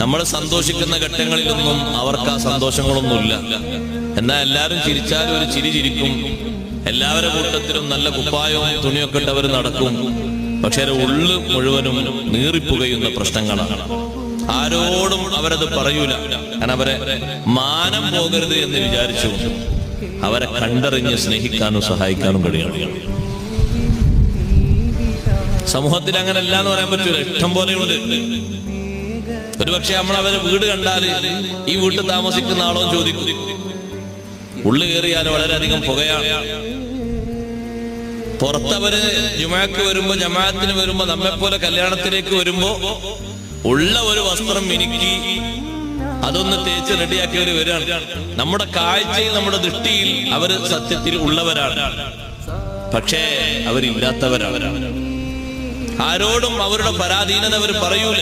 നമ്മൾ സന്തോഷിക്കുന്ന ഘട്ടങ്ങളിലൊന്നും അവർക്ക് ആ സന്തോഷങ്ങളൊന്നുമില്ല. എന്നാൽ എല്ലാവരും ചിരിച്ചാലും ഒരു ചിരി ചിരിക്കും. എല്ലാവരുടെ കൂട്ടത്തിലും നല്ല കുപ്പായവും തുണിയൊക്കെ ഇട്ട് അവർ നടക്കും. പക്ഷെ ഉള്ളു മുഴുവനും നീറിപ്പുകയുന്ന പ്രശ്നങ്ങളാണ്. ആരോടും അവരത് പറയൂല. കാരണം അവരെ മാനം പോകരുത് എന്ന് വിചാരിച്ചു. അവരെ കണ്ടറിഞ്ഞ് സ്നേഹിക്കാനും സഹായിക്കാനും കഴിയണം. സമൂഹത്തിൽ അങ്ങനെ അല്ല എന്ന് പറയാൻ പറ്റൂല. ഇഷ്ടം പോലെയുണ്ട്. ഒരുപക്ഷെ നമ്മൾ അവരെ വീട് കണ്ടാൽ ഈ വീട്ടിൽ താമസിക്കുന്ന ആളോ ചോദിക്കും. ഉള്ളു കയറിയാൽ വളരെയധികം പുകയാണ്. പുറത്തവര് ജുമാക്ക് വരുമ്പോ ജമാഅത്തിന് വരുമ്പോ നമ്മെ പോലെ കല്യാണത്തിലേക്ക് വരുമ്പോ ഉള്ള ഒരു വസ്ത്രം മിനുക്കി അതൊന്ന് തേച്ച് റെഡിയാക്കിയവർ വരാണ്. നമ്മുടെ കാഴ്ചയിൽ നമ്മുടെ ദൃഷ്ടിയിൽ അവർ സത്യത്തിൽ ഉള്ളവരാണ്. പക്ഷേ അവരില്ലാത്തവരാണ്. ആരോടും അവരുടെ പരാധീനത അവർ പറയൂല.